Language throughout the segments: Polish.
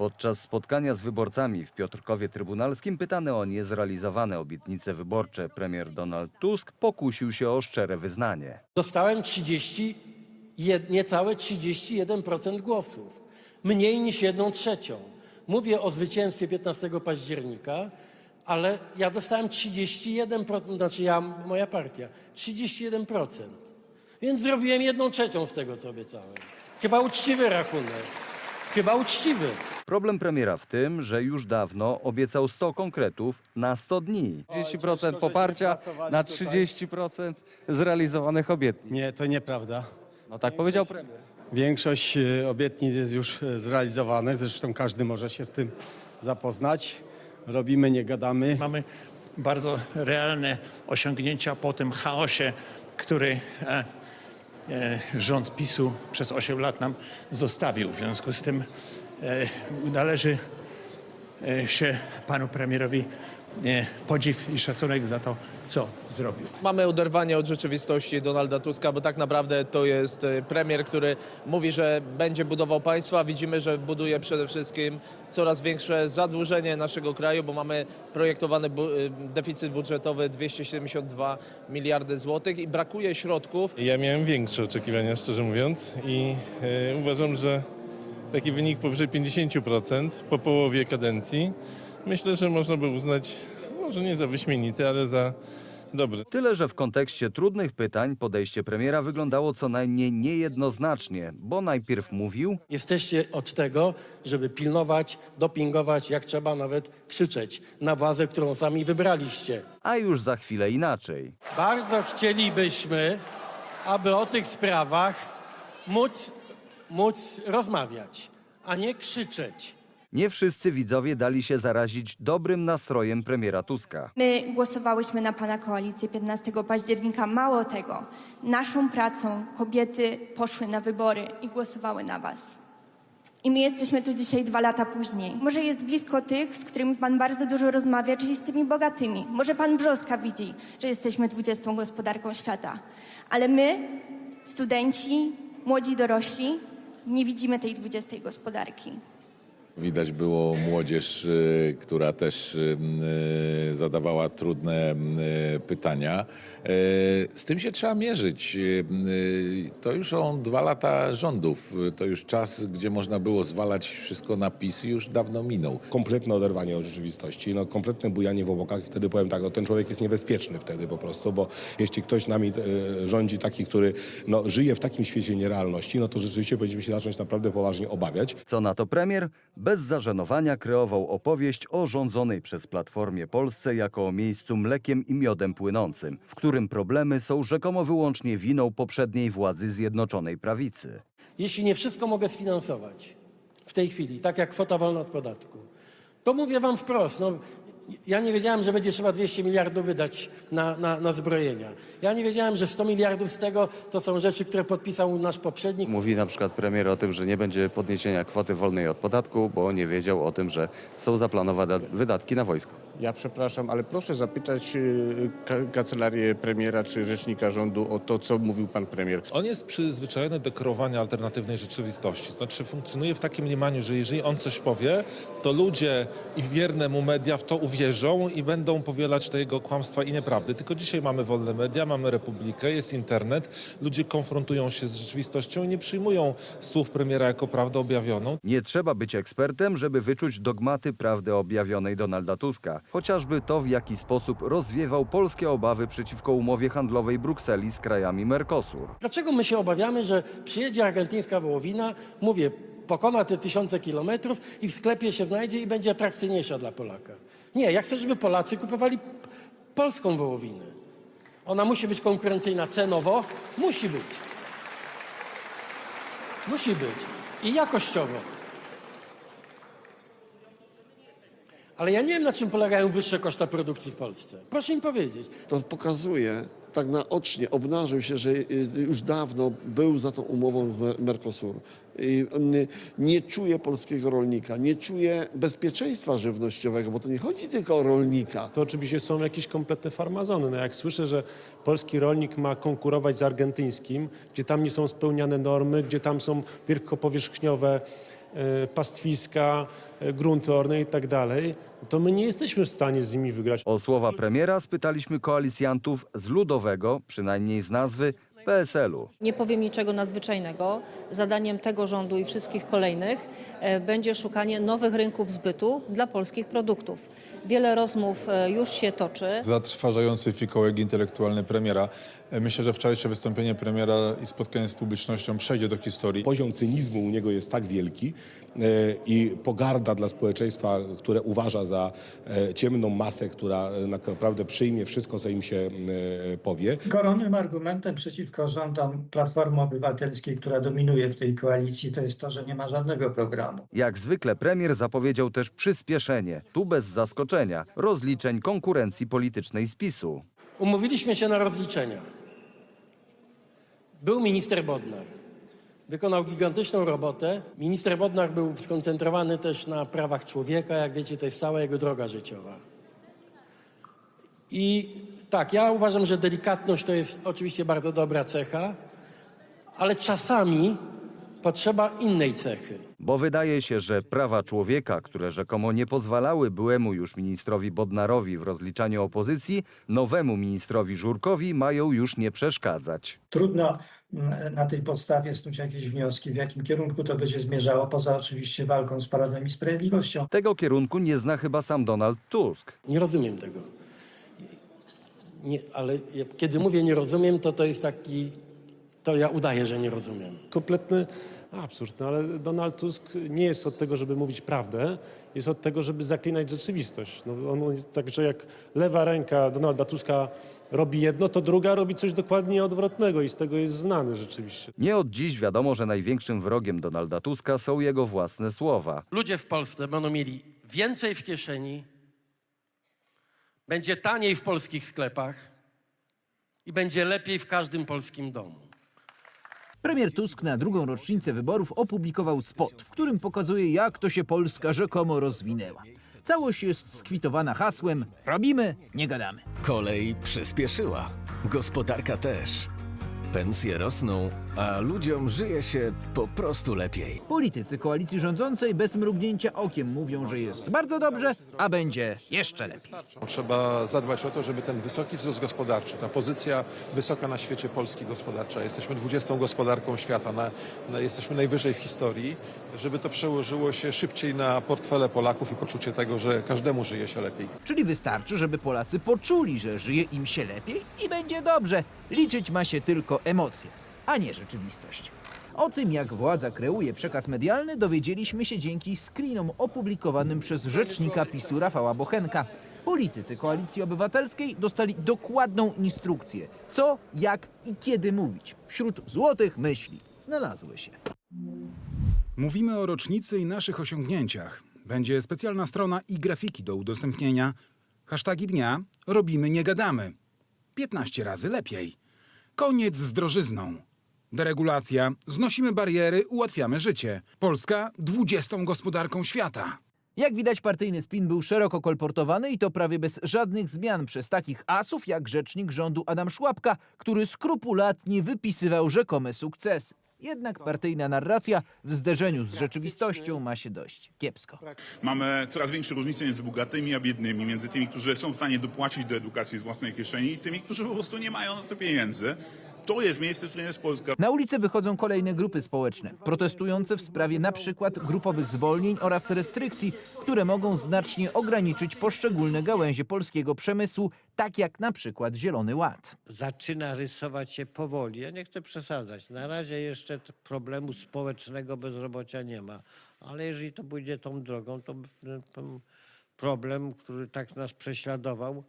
Podczas spotkania z wyborcami w Piotrkowie Trybunalskim pytany o niezrealizowane obietnice wyborcze premier Donald Tusk pokusił się o szczere wyznanie. Dostałem 30, jed, niecałe 31% głosów. Mniej niż jedną trzecią. Mówię o zwycięstwie 15 października, ale ja dostałem 31%, znaczy ja, moja partia, 31%. Więc zrobiłem jedną trzecią z tego, co obiecałem. Chyba uczciwy rachunek. Chyba uczciwy. Problem premiera w tym, że już dawno obiecał 100 konkretów na 100 dni. 30% poparcia na 30% zrealizowanych obietnic. Nie, to nieprawda. No tak powiedział premier. Większość e, obietnic jest już e, zrealizowana, zresztą każdy może się z tym zapoznać. Robimy, nie gadamy. Mamy bardzo realne osiągnięcia po tym chaosie, który e, e, rząd PiSu przez 8 lat nam zostawił. W związku z tym należy e, się panu premierowi e, podziw i szacunek za to, co zrobił. Mamy oderwanie od rzeczywistości Donalda Tuska, bo tak naprawdę to jest e, premier, który mówi, że będzie budował państwo, a widzimy, że buduje przede wszystkim coraz większe zadłużenie naszego kraju, bo mamy projektowany bu- e, deficyt budżetowy 272 miliardy złotych i brakuje środków. Ja miałem większe oczekiwania, szczerze mówiąc, i e, uważam, że taki wynik powyżej 50% po połowie kadencji myślę, że można by uznać może nie za wyśmienity, ale za dobry. Tyle, że w kontekście trudnych pytań podejście premiera wyglądało co najmniej niejednoznacznie, bo najpierw mówił, Jesteście od tego, żeby pilnować, dopingować, jak trzeba nawet krzyczeć na władzę, którą sami wybraliście. a już za chwilę inaczej. Bardzo chcielibyśmy, aby o tych sprawach móc, móc rozmawiać, a nie krzyczeć. Nie wszyscy widzowie dali się zarazić dobrym nastrojem premiera Tuska. My głosowałyśmy na Pana koalicję 15 października. Mało tego, naszą pracą kobiety poszły na wybory i głosowały na Was. I my jesteśmy tu dzisiaj dwa lata później. Może jest blisko tych, z którymi Pan bardzo dużo rozmawia, czyli z tymi bogatymi. Może Pan Brzoska widzi, że jesteśmy 20 gospodarką świata. Ale my, studenci, młodzi dorośli, nie widzimy tej 20 gospodarki. Widać było młodzież, y, która też y, zadawała trudne y, pytania. Z tym się trzeba mierzyć. To już są dwa lata rządów. To już czas, gdzie można było zwalać wszystko na PiS, już dawno minął. kompletne oderwanie od rzeczywistości, no, kompletne bujanie w obokach. Wtedy powiem tak, no, ten człowiek jest niebezpieczny wtedy po prostu, bo jeśli ktoś nami e, rządzi taki, który no, żyje w takim świecie nierealności, no to rzeczywiście powinniśmy się zacząć naprawdę poważnie obawiać. Co na to premier? Bez zażenowania kreował opowieść o rządzonej przez Platformie Polsce jako o miejscu mlekiem i miodem płynącym, w którym problemy są rzekomo wyłącznie winą poprzedniej władzy Zjednoczonej Prawicy. Jeśli nie wszystko mogę sfinansować w tej chwili, tak jak kwota wolna od podatku, to mówię wam wprost, no, ja nie wiedziałem, że będzie trzeba 200 miliardów wydać na, na, na zbrojenia. Ja nie wiedziałem, że 100 miliardów z tego to są rzeczy, które podpisał nasz poprzednik. Mówi na przykład premier o tym, że nie będzie podniesienia kwoty wolnej od podatku, bo nie wiedział o tym, że są zaplanowane wydatki na wojsko. Ja przepraszam, ale proszę zapytać y, ka- kancelarię premiera czy rzecznika rządu o to, co mówił pan premier. On jest przyzwyczajony do kreowania alternatywnej rzeczywistości. Znaczy funkcjonuje w takim mniemaniu, że jeżeli on coś powie, to ludzie i wierne mu media w to uwierzą i będą powielać te jego kłamstwa i nieprawdy. Tylko dzisiaj mamy wolne media, mamy republikę, jest internet, ludzie konfrontują się z rzeczywistością i nie przyjmują słów premiera jako prawdę objawioną. Nie trzeba być ekspertem, żeby wyczuć dogmaty prawdy objawionej Donalda Tuska. Chociażby to, w jaki sposób rozwiewał polskie obawy przeciwko umowie handlowej Brukseli z krajami Mercosur. Dlaczego my się obawiamy, że przyjedzie argentyńska wołowina, mówię, pokona te tysiące kilometrów i w sklepie się znajdzie i będzie atrakcyjniejsza dla Polaka? Nie, ja chcę, żeby Polacy kupowali polską wołowinę. Ona musi być konkurencyjna cenowo, musi być. Musi być. I jakościowo. Ale ja nie wiem, na czym polegają wyższe koszta produkcji w Polsce. Proszę mi powiedzieć. to pokazuje, tak naocznie obnażył się, że y, już dawno był za tą umową Mercosur. I, y, Nie czuje polskiego rolnika, nie czuje bezpieczeństwa żywnościowego, bo to nie chodzi tylko o rolnika. To oczywiście są jakieś kompletne farmazony. No jak słyszę, że polski rolnik ma konkurować z argentyńskim, gdzie tam nie są spełniane normy, gdzie tam są wielkopowierzchniowe pastwiska, e, grunty orne i tak dalej, to my nie jesteśmy w stanie z nimi wygrać. O słowa premiera spytaliśmy koalicjantów z ludowego, przynajmniej z nazwy, PSL-u. Nie powiem niczego nadzwyczajnego. Zadaniem tego rządu i wszystkich kolejnych e, będzie szukanie nowych rynków zbytu dla polskich produktów. Wiele rozmów e, już się toczy. zatrważający fikołek intelektualny premiera. Myślę, że wczorajsze wystąpienie premiera i spotkanie z publicznością przejdzie do historii. Poziom cynizmu u niego jest tak wielki e, i pogarda dla społeczeństwa, które uważa za e, ciemną masę, która e, naprawdę przyjmie wszystko, co im się powie. Koronnym argumentem przeciwko rządom Platformy Obywatelskiej, która dominuje w tej koalicji, to jest to, że nie ma żadnego programu. Jak zwykle premier zapowiedział też przyspieszenie, tu bez zaskoczenia, rozliczeń konkurencji politycznej z PiSu. Umówiliśmy się na rozliczenia. Był minister Bodnar. Wykonał gigantyczną robotę. Minister Bodnar był skoncentrowany też na prawach człowieka. Jak wiecie, to jest cała jego droga życiowa. I tak, ja uważam, że delikatność to jest oczywiście bardzo dobra cecha, ale czasami potrzeba innej cechy. Bo wydaje się, że prawa człowieka, które rzekomo nie pozwalały byłemu już ministrowi Bodnarowi w rozliczaniu opozycji, nowemu ministrowi Żurkowi mają już nie przeszkadzać. Trudno mm, na tej podstawie snuć jakieś wnioski, w jakim kierunku to będzie zmierzało, poza oczywiście walką z Prawem i Sprawiedliwością. Tego kierunku nie zna chyba sam Donald Tusk. Nie rozumiem tego. Nie, ale kiedy mówię nie rozumiem, to to jest taki, to ja udaję, że nie rozumiem. Kompletny absurd, no ale Donald Tusk nie jest od tego, żeby mówić prawdę, jest od tego, żeby zaklinać rzeczywistość. No, on, także jak lewa ręka Donalda Tuska robi jedno, to druga robi coś dokładnie odwrotnego i z tego jest znany rzeczywiście. Nie od dziś wiadomo, że największym wrogiem Donalda Tuska są jego własne słowa. Ludzie w Polsce będą mieli więcej w kieszeni, będzie taniej w polskich sklepach i będzie lepiej w każdym polskim domu. Premier Tusk na drugą rocznicę wyborów opublikował spot, w którym pokazuje, jak to się Polska rzekomo rozwinęła. Całość jest skwitowana hasłem Robimy, nie gadamy. Kolej przyspieszyła. Gospodarka też. Pensje rosną, a ludziom żyje się po prostu lepiej. Politycy koalicji rządzącej bez mrugnięcia okiem mówią, że jest bardzo dobrze, a będzie jeszcze lepiej. Trzeba zadbać o to, żeby ten wysoki wzrost gospodarczy, ta pozycja wysoka na świecie Polski gospodarcza, jesteśmy 20 gospodarką świata, na, na, jesteśmy najwyżej w historii, żeby to przełożyło się szybciej na portfele Polaków i poczucie tego, że każdemu żyje się lepiej. Czyli wystarczy, żeby Polacy poczuli, że żyje im się lepiej i będzie dobrze. Liczyć ma się tylko emocje, a nie rzeczywistość. O tym, jak władza kreuje przekaz medialny, dowiedzieliśmy się dzięki screenom opublikowanym przez rzecznika PiSu Rafała Bochenka. Politycy Koalicji Obywatelskiej dostali dokładną instrukcję, co, jak i kiedy mówić. Wśród złotych myśli znalazły się. Mówimy o rocznicy i naszych osiągnięciach. Będzie specjalna strona i grafiki do udostępnienia. Hashtagi dnia robimy nie gadamy. 15 razy lepiej. Koniec z drożyzną. Deregulacja. Znosimy bariery, ułatwiamy życie. Polska 20 gospodarką świata. Jak widać, partyjny spin był szeroko kolportowany i to prawie bez żadnych zmian przez takich asów jak rzecznik rządu Adam Szłapka, który skrupulatnie wypisywał rzekome sukcesy. Jednak partyjna narracja w zderzeniu z rzeczywistością ma się dość kiepsko. Mamy coraz większe różnice między bogatymi a biednymi, między tymi, którzy są w stanie dopłacić do edukacji z własnej kieszeni i tymi, którzy po prostu nie mają na to pieniędzy. To jest miejsce, w którym jest Polska. Na ulicę wychodzą kolejne grupy społeczne, protestujące w sprawie na przykład grupowych zwolnień oraz restrykcji, które mogą znacznie ograniczyć poszczególne gałęzie polskiego przemysłu, tak jak na przykład Zielony Ład. zaczyna rysować się powoli. Ja nie chcę przesadzać. Na razie jeszcze t- problemu społecznego bezrobocia nie ma, ale jeżeli to pójdzie tą drogą, to b- ten problem, który tak nas prześladował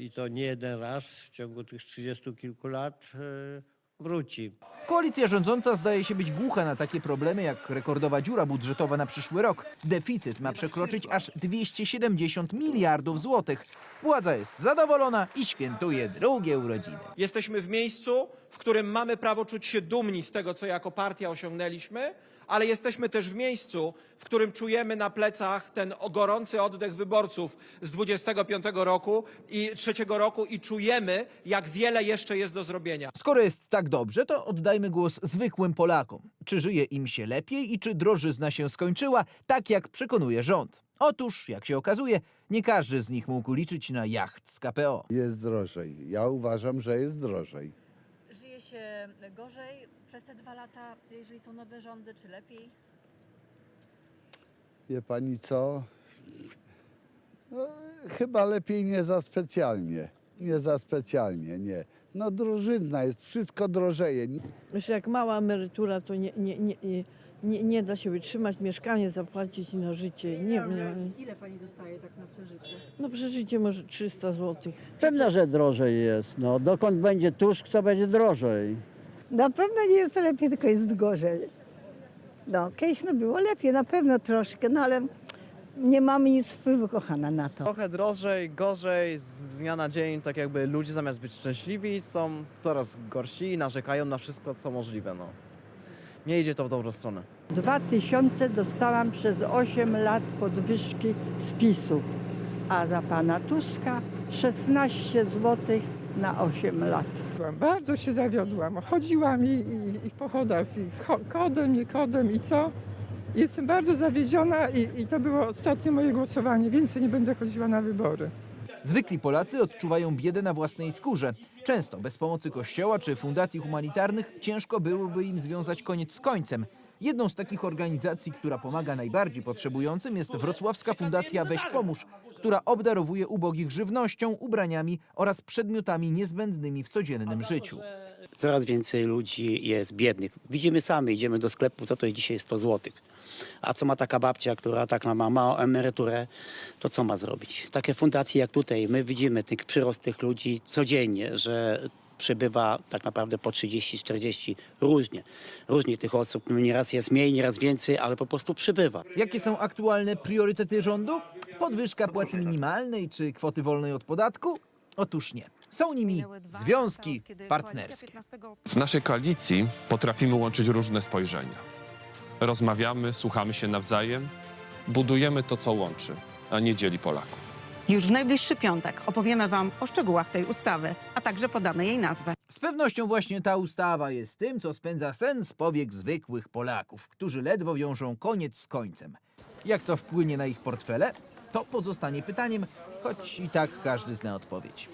i to nie jeden raz w ciągu tych trzydziestu kilku lat, e, wróci. Koalicja rządząca zdaje się być głucha na takie problemy jak rekordowa dziura budżetowa na przyszły rok. Deficyt ma przekroczyć aż 270 miliardów złotych. Władza jest zadowolona i świętuje drugie urodziny. Jesteśmy w miejscu, w którym mamy prawo czuć się dumni z tego, co jako partia osiągnęliśmy, ale jesteśmy też w miejscu, w którym czujemy na plecach ten gorący oddech wyborców z 25 roku i trzeciego roku i czujemy, jak wiele jeszcze jest do zrobienia. Skoro jest tak dobrze, to oddajmy głos zwykłym Polakom. Czy żyje im się lepiej i czy drożyzna się skończyła, tak jak przekonuje rząd? Otóż, jak się okazuje, nie każdy z nich mógł liczyć na jacht z KPO. Jest drożej. Ja uważam, że jest drożej. Gorzej przez te dwa lata, jeżeli są nowe rządy, czy lepiej? Wie pani co? No, chyba lepiej nie za specjalnie. Nie za specjalnie, nie. No drożyzna jest, wszystko drożeje. Myślę, jak mała emerytura, to nie, nie, nie, nie, nie, nie da się wytrzymać, mieszkanie zapłacić i na życie. Nie, nie, Ile pani zostaje tak na przeżycie? no przeżycie może 300 zł. Pewno, że drożej jest. No, dokąd będzie Tusk, to będzie drożej. Na pewno nie jest lepiej, tylko jest gorzej. No, kiedyś no było lepiej, na pewno troszkę, no ale nie mamy nic wpływu, kochana, na to. Trochę drożej, gorzej, z dnia na dzień, tak jakby ludzie zamiast być szczęśliwi są coraz gorsi i narzekają na wszystko, co możliwe. No. Nie idzie to w dobrą stronę. 2000 dostałam przez 8 lat podwyżki z PiSu, a za pana Tuska 16 zł na 8 lat. Bardzo się zawiodłam. Chodziłam i, i, i po chodach i z cho- kodem, i kodem i co. Jestem bardzo zawiedziona i, i to było ostatnie moje głosowanie. Więcej nie będę chodziła na wybory. Zwykli Polacy odczuwają biedę na własnej skórze. Często bez pomocy kościoła czy fundacji humanitarnych ciężko byłoby im związać koniec z końcem. Jedną z takich organizacji, która pomaga najbardziej potrzebującym jest wrocławska fundacja Weź Pomóż, która obdarowuje ubogich żywnością, ubraniami oraz przedmiotami niezbędnymi w codziennym życiu. Coraz więcej ludzi jest biednych. Widzimy sami, idziemy do sklepu, co to jest dzisiaj 100 zł. A co ma taka babcia, która tak ma małą emeryturę, to co ma zrobić? Takie fundacje jak tutaj, my widzimy tych przyrost tych ludzi codziennie, że przybywa tak naprawdę po 30, 40, różnie. Różnie tych osób, nieraz jest mniej, nieraz więcej, ale po prostu przybywa. Jakie są aktualne priorytety rządu? Podwyżka płacy minimalnej czy kwoty wolnej od podatku? Otóż nie. Są nimi związki partnerskie. W naszej koalicji potrafimy łączyć różne spojrzenia. Rozmawiamy, słuchamy się nawzajem, budujemy to, co łączy, a nie dzieli Polaków. Już w najbliższy piątek opowiemy Wam o szczegółach tej ustawy, a także podamy jej nazwę. Z pewnością właśnie ta ustawa jest tym, co spędza sen z powiek zwykłych Polaków, którzy ledwo wiążą koniec z końcem. Jak to wpłynie na ich portfele? To pozostanie pytaniem, choć i tak każdy zna odpowiedź.